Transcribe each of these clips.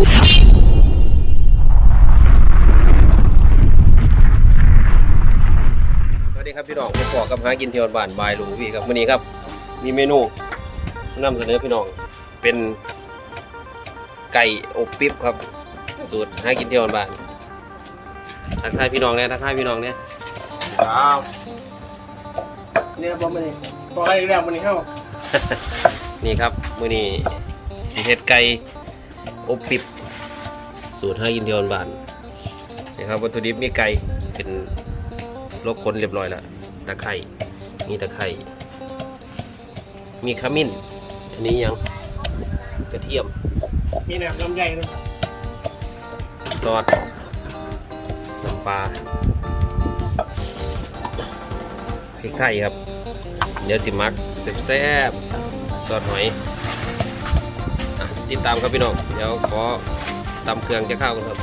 สวัสดีครับพี่น้องผมบอกกับหากินเที่ยวบ้านบายลุงพี่ครับวันนี้ครับ มีเมนูนำเสนอพี่น้องเป็นไก่อบปิ๊บครับ สูตรหากินเที่ยวบ้านทักทายพี่น้องเนี่ยทักทายพี่น้องเนี่ยครับเนี่ยบอกมาเลยบอกอะไรแล้วมันนี่เข้า นี่ครับมื้อนี้สิเฮ็ดไก่ อบปิ๊บสูตรหากินเที่ยวบ้านนี่ครับวัตถุดิบมีไก่เป็นลวกคนเรียบร้อยแล้วตะไคร่มีตะไคร่มีขมิ้น อันนี้ยังกระเทียม มีแหนมลำไยด้วยซอสน้ำปลาพริกไทยครับ เดี๋ยวสิมักแซ่บๆซอสหอยอะ ติดตามครับพี่น้องเดี๋ยวขอตำเครื่องจะเข้ากันครับ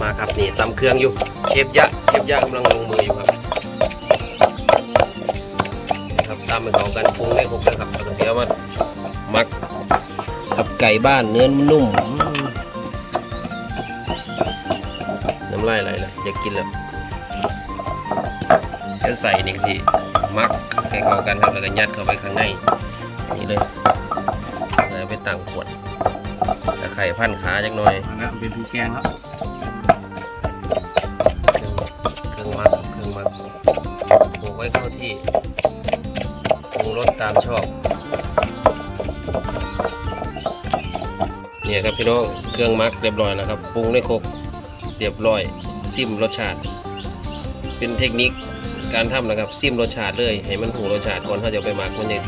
มาครับนี่ตำเครื่องอยู่ เชฟยะเชฟยะกำลังลงมืออยู่ครับนี่ครับตำให้เข้ากันปรุงได้ครบแล้วครับแล้วก็เสียมันมักกับไก่บ้านเนื้อนุ่มน้ำลายไหลเลยอยากกินแล้วแล้วใส่นี่สิมักให้เข้ากันครับแล้วก็ยัดเข้าไปข้างในนี่เลย ตั้งขวดตะไคร่พันขาจักหน่อยนะเป็นผีแกงแล้วเครื่องเครื่องมัดเครื่องมัดปลูกไว้เข้าที่ปรุงรสตามชอบเนี่ยครับพี่น้องเครื่องมักเรียบร้อยแล้วครับปรุงในครกเรียบร้อยซิมรสชาติ เป็นเทคนิคการทำนะครับซิมรสชาติเลยให้มันถูกรสชาติก่อนเขาจะเอาไปหมักมันจะ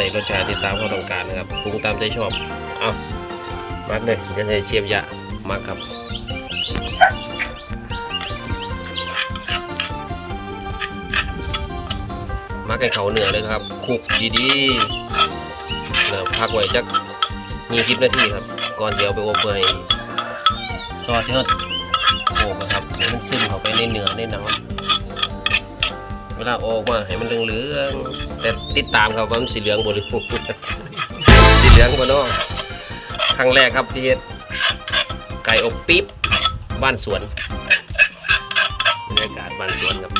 ได้รสชาติที่ตามเขามต้องการนะครับปรุงตามใจชอบเอามักเลยจะใช้เชียบยะมักครับมักให้เขาเหนือเลยครับคลุกดีๆนะพักไว้จักยี่สิบนาทีครับ ก่อนจะเอาไปอบเพื่อให้ซอสที่เขาโขกนะครับมันซึมเข้าไปในเนื้อในหนัง เวลาออกมาให้มันเหลืองๆแต่ติดตามครับว่ามันสีเหลืองบ่หรือสีเหลืองบ่นาะครั้งแรกครับที่เฮ็ดไก่อบปิ๊บบ้านสวนบรรยากาศบ้านสวนครับ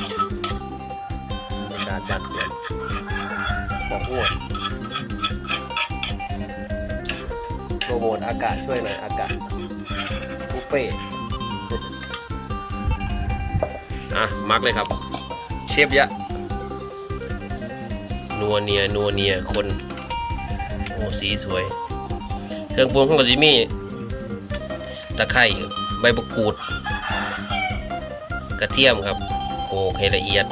บรรยากาศบ้านสวนบอกอ้วนโปรโมทอากาศช่วยหน่อยอากาศบุฟเฟ่อะมักเลยครับ เชฟยะ นัวเนีย นัวเนีย คน โอ้สีสวย เครื่องปรุงของกาซิมี่ตะไคร้ใบมะกรูด กระเทียมครับโขกให้ละเอียด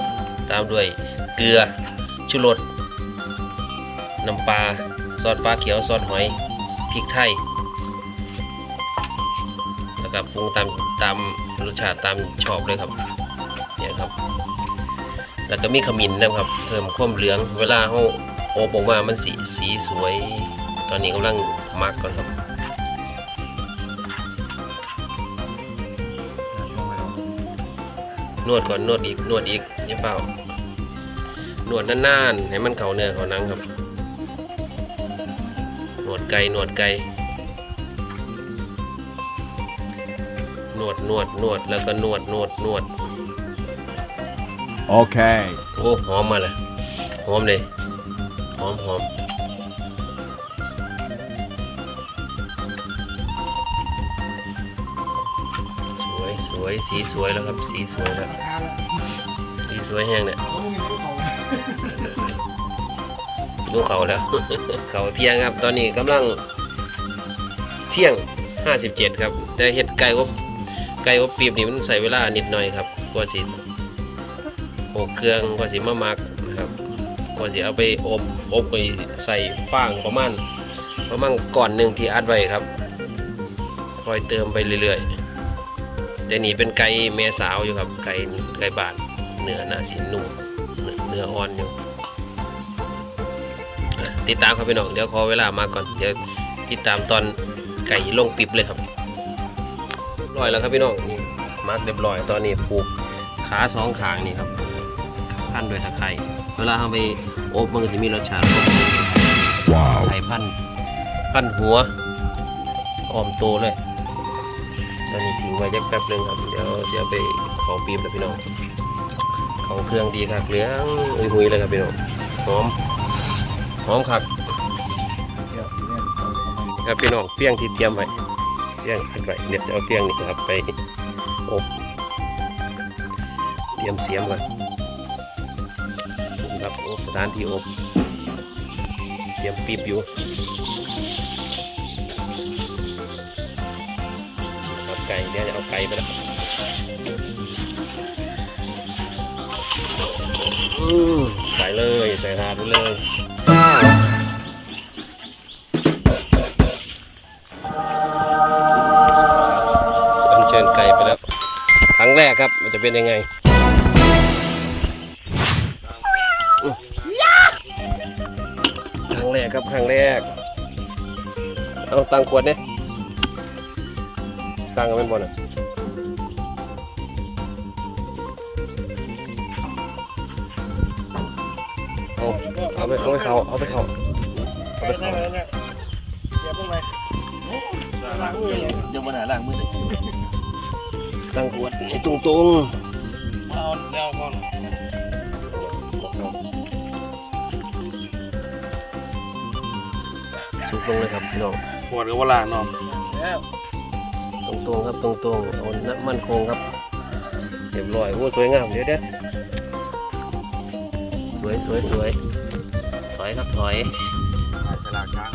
ตามด้วยเกลือ ชูรส น้ำปลา ซอสฟ้าเขียว ซอสหอย พริกไทยแล้วก็ปรุงตามตามรสชาติตามชอบเลยครับเนี่ยครับ แล้วก็มีขมิ้นนะครับ เพิ่มความเหลืองเวลาเขาโอบออกมามันสีสีสวย ตอนนี้กำลังมักก่อนครับนวดก่อนนวดอีกนวดอีกอย่เปล่านวดนานๆให้มันเข่าเนื้อเขานังครับหนวดไก่หนวดไก่นวดนวดนวดแล้วก็นวดนวดนวด Okay. โอ้หอมมาเลยหอมเลยหอมหอมสวยสวยสีสวยแล้วครับ สีสวยแล้วสีสวยแห้งเนี่ยเขาไม่มีของดูเขาแล้ว เขาเที่ยงครับ ตอนนี้กำลังเที่ยง 57 ครับ แต่เห็ดไก่อบไก่อบปีบนี่มันใส่เวลานิดหน่อยครับกว่าสิ ขลกเครื่องกว่าสิมามักนะครับกว่าสิเอาไปอบอบไปใส่ฟางประมาณประมาณก่อนหนึ่งที่อัดไว้ครับคอยเติมไปเรื่อยๆแต่นี่เป็นไก่แม่สาวอยู่ครับไก่ไก่บานเนื้อหนาสีนุ่มเนื้อเนื้ออ่อนอยู่ติดตามครับพี่น้องเดี๋ยวขอเวลามาก่อนเดี๋ยวติดตามตอนไก่ลงปิบเลยครับเรียบร้อยแล้วครับพี่น้องนี่มาร์กเรียบร้อยตอนนี้ผูกขาสองขางนี่ครับ พันด้วยตะไคร่เวลาเราไปอบมันก็จะมีรสชาติของ Wow. ไข่พันพันหัวอ้อมโตเลยตอนนี้ทิ้งไว้จักแป๊บหนึงครับ เดี๋ยวเสียไปเขาปีบแล้วพี่น้องเขาเครื่องดีคักเหลืองอุ้ยหุยเลยครับพี่น้องหอมหอมคักครับพี่น้องเฟี้ยงที่เตรียมไว้เฟี้ยงขึ้นไปเดี๋ยวจะเอาเฟี้ยงนี่ครับไปอบเตรียมเสียมก่อนนี่ ครับอบสถานที่อบเตรียมปีบอยู่ครับไก่เดี๋ยวจะเอาไก่ไปแล้วใส่เลยใส่ถาดไปเลยอัญเชิญไก่ไปแล้วครั้งแรกครับมันจะเป็นยังไง ครับครั้งแรก เอาตังขวดเนี่ยตังกันเป็นบอลอะเอาเอาไปเอาไปเขาเอาไปเขาเนี่ยเดี๋ยวพวกไปล้างมือยยังวันไหนล้างมือเลยตังขวดให้ตรงตรงเอาเดียวก่อน ลงเลยครับพี่น้องปวดกับว่าล้างเนาะแล้วตรงตรงๆครับตรงตรงๆเอาน้ำมันคงครับเรียบร้อยโอ้สวยงามเดี๋ยวเด้อสวยสวยสวยถอยครับถอยฉลากค้าง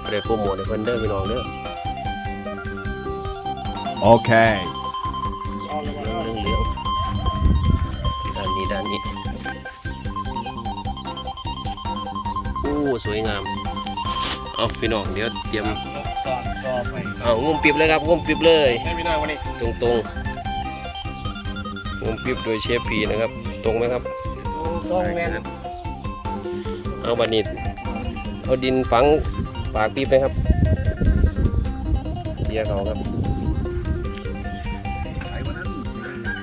ไปได้โปรโมทให้เพิ่นเด้อพี่น้องเด้อ Okay. เอาเลยเรื่มาองเรื่องเลี้ยงด้านนี้ด้านนี้ สวยงาม เอาพี่น้องเดี๋ยวเตรียมต่อต่อไปเอางุ้มปิบเลยครับงุ้มปิบเลยให้พี่น้องวันนี้ตรงตรงๆงุ้มปิบโดยเชฟพีนะครับ ตรงไหมครับต้องแม่นเอาบันนี้เอาดินฝังปากปีบเลยครับเดียเขาครับไอ้วันนั้น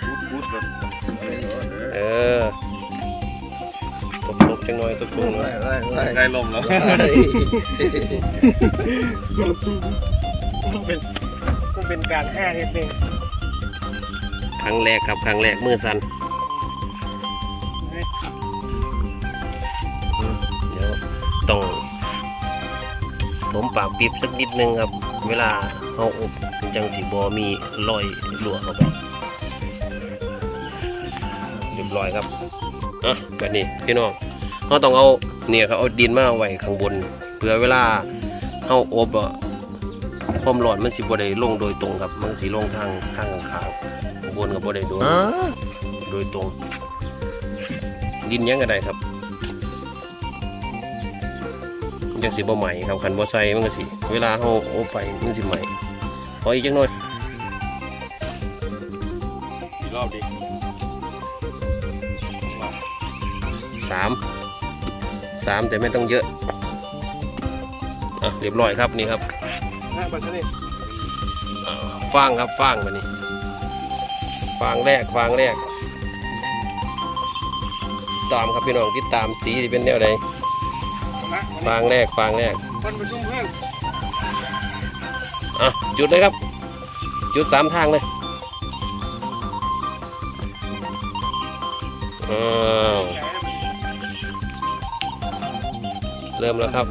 พูดพูดกันเออตบตบ จังหน่อยตบตบหน่อยได้ลมแล้วมันเป็นมันเป็นการแห้งเองครั้งแรกครับครั้งแรกมือสั่นอืมเดี๋ยวต้องผมปากปีบสักนิดนึงครับ เวลาเขาอบมันจังสีบอมีรอยรั่วเข้าไปเรียบร้อยครับอะแบบนี้พี่น้อง เขาต้องเอาเนี่ยครับเอาดินมาไว้ข้างบนเพื่อเวลาเขาอบอะความร้อนมันสิบ่ได้ลงโดยตรงครับ มันสิลงทางทางข้างๆข้างบนกับบ่ได้โดนโดยตรง ดินยังก็ได้ครับมันจะสิบ่ใหม่ครับคันบ่ใส่มันก็สิ เวลาเฮาอบไปมันสิใหม่ขออีกจังหน่อยอีกรอบดิสาม สามแต่ไม่ต้องเยอะอะเรียบร้อยครับนี่ครับนะบัตรนี้อ่าฟางครับฟางแบบนี้ฟางแรกฟางแรก ตามครับพี่น้องติดตามสีที่เป็นแนวใดนะฟางแรกฟางแรกคนประชุมเพื่อนอะจุดเลยครับ จุดสามทางเลยอ้า เริ่มแล้วครับ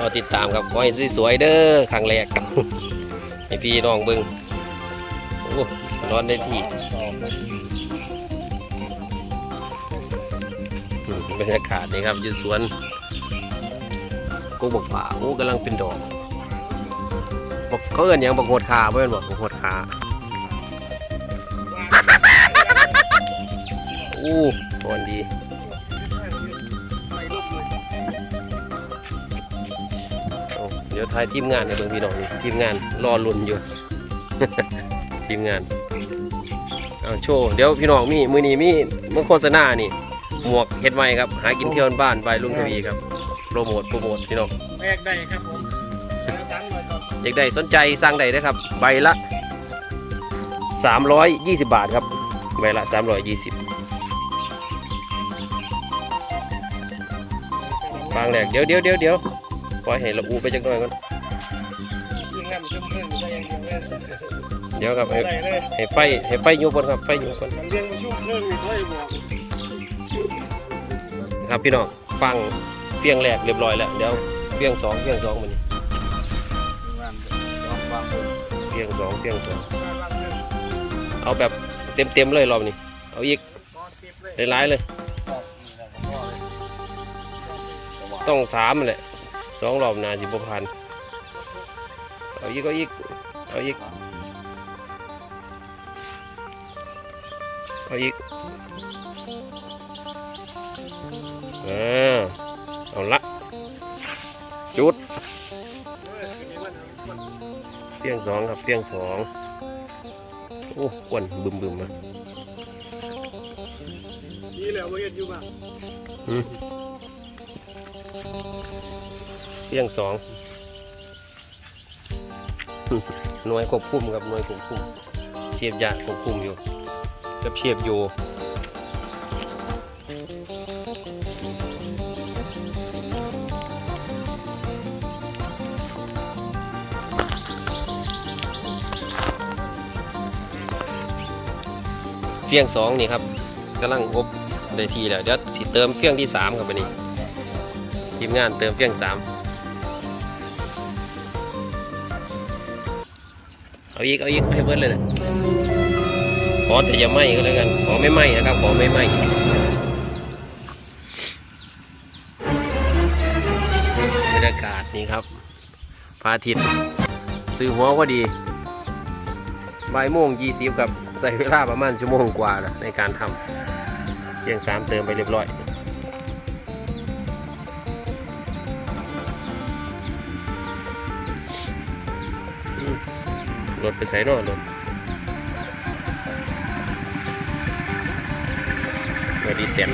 รอติดตามครับขอให้สวยๆเด้อครั้งแรกให้พี่น้องเบิ้งโอ้ร้อนได้ที่บรรยากาศนี่ครับอยู่สวนกุ้งบกป่าโอ้กำลังเป็นดอกบอกเขาเอินยังบอกโหดขาเพื่อนบอกโหดขาโอ้ ก่อนดีไปลบเลยเอาเดี๋ยวทายทีมงานในเบื้องพี่น้องนี่ทีมงานรอลุ้นอยู่ ทีมงานเอาโชว์เดี๋ยวพี่น้องมีมือนี้มีมือโฆษณานี่ หมวกเฮ็ดไว้ครับ หากินเที่ยวบ้านบายลุงทวีครับโปรโมทโปรโมทพี่น้องแรกได้ครับผมดันเลยครับอยากได้สนใจสั่งได้นะครับ ใบละ 320 บาทครับ ใบละ 320 ฟางแหลกเดี๋ยวเดี๋ยวเดี๋ยวเดี๋ยวปล่อยให้ละอูไปจักหน่อยก่อนยิงงั้นชุ่มเพื่อนได้ยังยังเล่นเดี๋ยวครับให้ได้เลยให้ไฟให้ไฟยุบก่อนครับไฟยุบก่อนมันเลี้ยงมาชุ่มเพื่อนมีถ้วยบอกครับพี่น้องฟังเฟียงแหลกเรียบร้อยแล้วเดี๋ยวเฟียงสองเฟียงสองมันนี่งานยอมฟังเลยเฟียงสองเฟียงสองการรังเงินเอาแบบเต็มเต็มๆเลยรอบนี้เอาอีกบอสทิปเลยหลายๆเลย ต่ว่าต้องสามนั่นแหละสองรอบหนาสิบพันเอาอีกเอาอีกเอาอีกเอาอีกอ่าเอาละจุดเออคืนนี้มันมันเพียงสองครับเพียงสองโอ้ควันบึมบึมๆนะดีแล้วมาเห็นอยู่บ้างอืม เพียงสองหน่วยควบคุมครับหน่วยควบคุมเชียบยาควบคุมอยู่กับเชียบอยู่เฟียงสองนี่ครับกำลังอบได้ทีแล้วเดี๋ยวสิเติมเฟียงที่สามครับอันนี้ทีมงานเติมเฟียงสาม เอาอีกเอาอีกให้เบิดเลยนะขอแต่อย่าไหม้ก็แล้วกัน ขอไม่ไหม้นะครับ ขอไม่ไหม้บรรยากาศนี่ครับพระอาทิตย์ซื้อหัวพอดีบ่ายโมงยี่สิบครับใส่เวลาประมาณชั่วโมงกว่านะในการทำเพียงสามเติมไปเรียบร้อย รถไปใส่นอนรถมาดีเต็น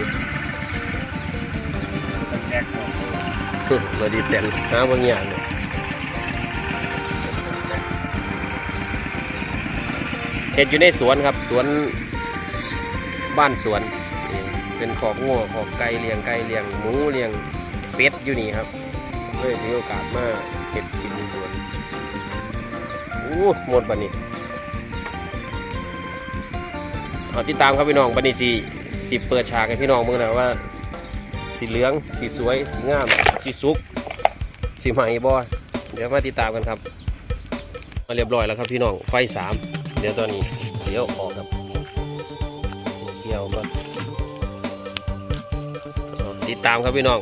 แยกของมาดีเต็นหาบางอย่างเลยเห็ดอยู่ในสวนครับสวนบ้านสวน เป็นขอกงัวขอกไก่เลี้ยงไก่เลี้ยงหมูเลี้ยงเป็ดอยู่นี่ครับเลยมีโอกาสมาก อ้หมดบันนี้เอาติดตามครับพี่น้องบันนี้สีสีเปิดฉากให้พี่น้องเมื่อนะว่า สีเหลืองสีสวยสีงามสีสุกสีใหม่บอเดี๋ยวมาติดตามกันครับมาเรียบร้อยแล้วครับพี่น้องไฟสามเดี๋ยวตอนนี้เดี๋ยวออกครับเกี่ยวก่อนเอาติดตามครับพี่น้อง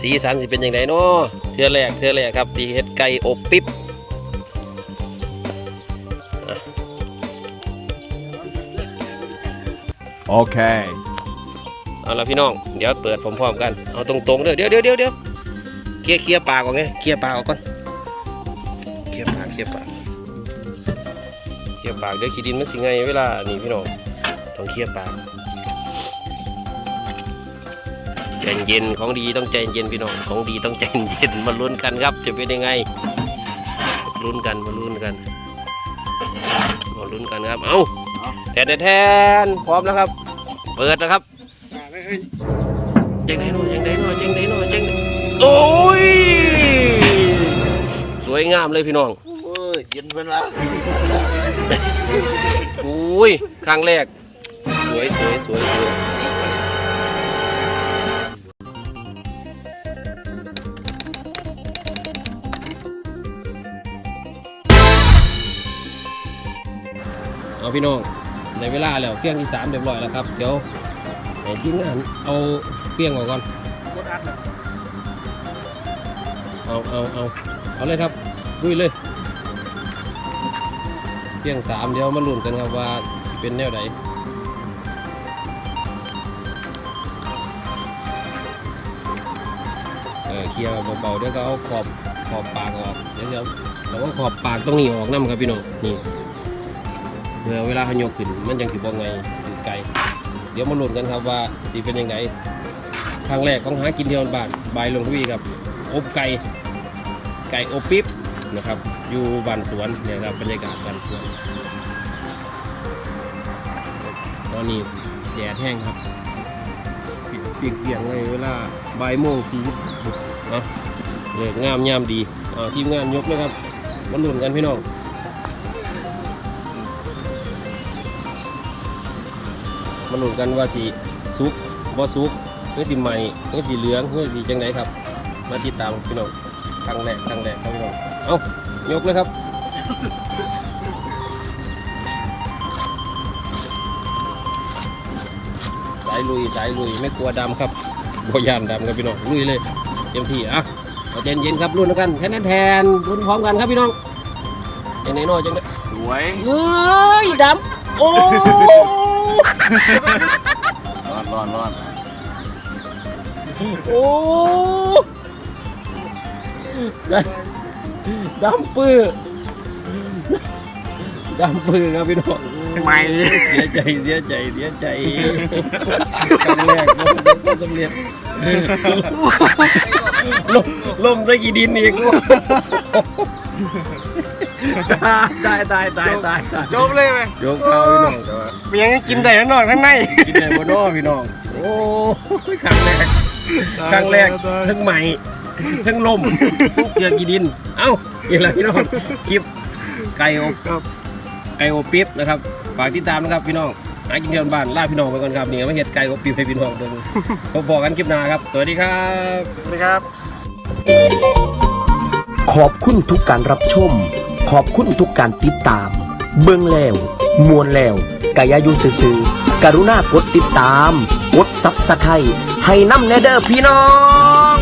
สีสันสิเป็นยังไงเนาะเทือแรกเทือแรกครับที่เฮ็ดไก่อบปิ๊บ Okay. เอาละพี่น้อง เดี๋ยวเปิดพร้อมๆกัน เอาตรงๆเด้อเดี๋ยวเดี๋ยวเดี๋ยวเดี๋ยวเคลียร์เคลียร์ปากก่อนไงเคลียร์ปากก่อนเคลียร์ปากเคลียร์ปากเคลียร์ปากเดี๋ยวขี้ดินมันสิไงเวลานี่พี่น้องต้องเคลียร์ปากใจเย็นของดีต้องใจเย็นพี่น้องของดีต้องใจเย็นมาลุ้นกันครับ จะเป็นยังไงลุ้นกันมาลุ้นกันมาลุ้นกันครับ เอา แทนแทนพร้อมแล้วครับ เปิดนะครับอ่าเลยเฮ้ยยังไงหน่อยยังไงหน่อยยังไงหน่อยยังไงโอ้ย สวยงามเลยพี่น้องเอ้ยเย็นเป็นละอุ้ยครั้งแรก สวยสวยสวยสวยเอาพี่น้อง ในเวลาแล้วเฟี้ยงที่สามเรียบร้อยแล้วครับเดี๋ยวให้ทีมงานเอาเฟี้ยงออกก่อนเอาเอาเอาเอาเลยครับดุยเลยเพียงสามเดี๋ยวมาลุ้นกันครับว่าสิเป็นแนวไหนเออเคลียร์เบาๆเดี๋ยวก็เอาขอบขอบปากออกเดี๋ยวเดี๋ยวเราก็ขอบปากตรงนี้ออกน้ำครับพี่น้องนี่ เพื่อเวลาเขายกขึ้นมันยังถือบ่ไงอยู่ไกล เดี๋ยวมาลุ้นกันครับว่าสิเป็นยังไงครั้งแรกของหากินเที่ยวบ้านบายลงทวีครับอบไก่ไก่อบปิ๊บนะครับ อยู่บ้านสวนเนี่ยครับบรรยากาศบ้านสวนตอนนี้แดดแห้งครับเปียกเสียงเลยเวลาบ่ายโมงสี่สิบนะเลิกงามยามดีทีมงานยกเลยครับมาลุ้นกันพี่น้อง มาลุ้นกันว่าสีสุกบ่สุกเพื่อสีใหม่เพื่อสีเหลืองเพื่อสีจังไดครับ มาติดตามพี่น้องครั้งแรกครั้งแรกครับพี่น้องเอ้ายกเลยครับสายลุยสายลุยไม่กลัวดำครับบ่ยานดำครับพี่น้องลุยเลยเต็มที่อะเอาใจเย็นๆครับรุ่นกันแค่นั้นแทนรุ่นพร้อมกันครับพี่น้องจังไหนน้อยจังไดสวยเฮ้ยดำโอ้ ร้อนร้อนร้อนโอ้ดำปื้อดำปื้อครับพี่น้องไม่ เสียใจเสียใจเสียใจครั้งแรกไม่สำเร็จลมลมใส่กี่ดินอีก ตายตายตายตายตายจบเลยไหมยกข้าพี่น้องแต่ว่ามันยังกินได้แล้วนอนข้างในกินได้บนนอพี่น้อง โอ้ครั้งแรกครั้งแรกทั้งใหม่ทั้งลมเกลือกีดิน เอ้าอีกแล้วพี่น้องคลิปไก่อบครับไก่อบปิ๊บนะครับฝากติดตามนะครับพี่น้องหากินเที่ยวบ้านล่าพี่น้องไปก่อนครับเนี่มาเห็ดไก่อบปิ๊บให้พี่น้องเบิ่งพบบอกกันคลิปหน้าครับ สวัสดีครับนะครับ ขอบคุณทุกการรับชม ขอบคุณทุกการติดตาม เบื้องแล้วมวนแล้วกายายุซื่อๆกรุณากดติดตาม กดซับสไครให้น้ำแนเดอร์พี่น้อง